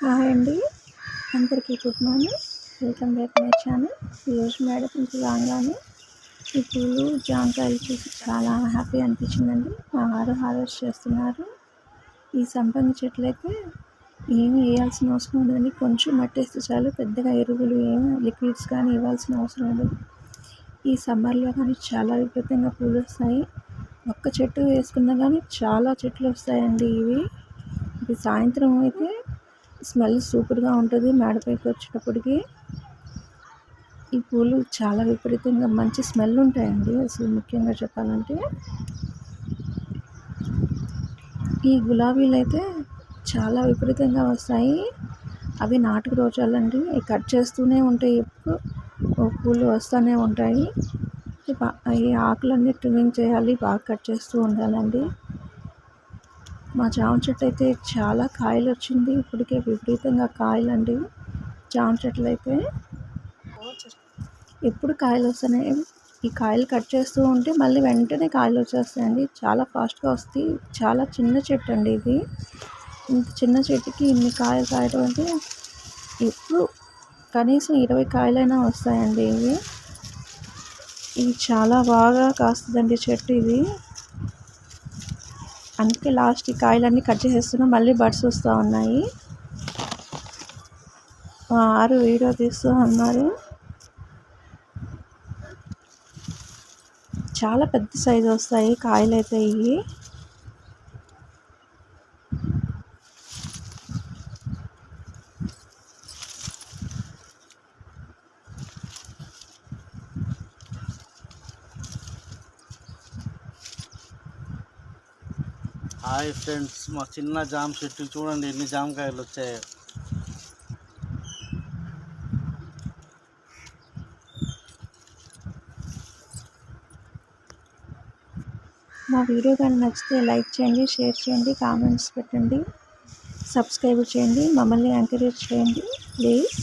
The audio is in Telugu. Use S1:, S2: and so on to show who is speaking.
S1: హాయ్ అండి. అందరికీ good morning. Welcome back my channel. ఈరోజు మేడం ఇంటికి రాగానే ఈ పూలు జామకాయలు చూసి చాలా హ్యాపీ అనిపించిందండి. మా వారు హార్వెస్ట్ చేస్తున్నారు. ఈ సంపంగి చెట్లు అయితే ఏమి వేయాల్సిన అవసరం ఉండదండి. కొంచెం మట్టేస్తే చాలు. పెద్దగా ఎరువులు ఏమి లిక్విడ్స్ కానీ ఇవ్వాల్సిన అవసరం ఉండదు. ఈ సమ్మర్లో కానీ చాలా విపరీతంగా పూలు వస్తాయి. ఒక్క చెట్టు వేసుకున్నా కానీ చాలా చెట్లు వస్తాయండి ఇవి. ఇది సాయంత్రం అయితే స్మెల్ సూపర్గా ఉంటుంది మేడపైకి వచ్చేటప్పటికి. ఈ పూలు చాలా విపరీతంగా మంచి స్మెల్ ఉంటాయండి అసలు ముఖ్యంగా చెప్పాలంటే. ఈ గులాబీలు అయితే చాలా విపరీతంగా వస్తాయి. అవి నాటుకు రోజాలండి కట్ చేస్తూనే ఉంటాయి ఎప్పుడు. పూలు వస్తూనే ఉంటాయి. ఈ ఆకులన్నీ ట్రిమ్మింగ్ చేయాలి బాగా కట్ చేస్తూ ఉండాలండి. మా జామ చెట్టు అయితే చాలా కాయలు వచ్చింది. ఇప్పటికే విపరీతంగా కాయలు అండి. జామ చెట్లు అయితే ఎప్పుడు కాయలు వస్తున్నాయి? ఈ కాయలు కట్ చేస్తూ ఉంటే మళ్ళీ వెంటనే కాయలు వచ్చేస్తాయండి. చాలా ఫాస్ట్గా వస్తాయి. చాలా చిన్న చెట్టు అండి ఇది. ఇంత చిన్న చెట్టుకి ఇన్ని కాయలు కాయడం అంటే ఎప్పుడు కనీసం ఇరవై కాయలైనా వస్తాయండి ఇవి. ఇది చాలా బాగా కాస్తుందండి చెట్టు ఇది. అందుకే లాస్ట్ ఈ కాయలన్నీ కట్ చేసేస్తున్నాం. మళ్ళీ బడ్స్ వస్తూ ఉన్నాయి. ఆరు వీడియో తీస్తూ ఉన్నారు. చాలా పెద్ద సైజు వస్తాయి కాయలు అయితే ఇవి.
S2: హాయ్ ఫ్రెండ్స్ మా చిన్న జామ చెట్టు చూడండి ఎన్ని జామకాయలు వచ్చాయో.
S1: మా వీడియో కానీ నచ్చితే లైక్ చేయండి షేర్ చేయండి కామెంట్స్ పెట్టండి సబ్స్క్రైబ్ చేయండి మమ్మల్ని ఎంకరేజ్ చేయండి ప్లీజ్.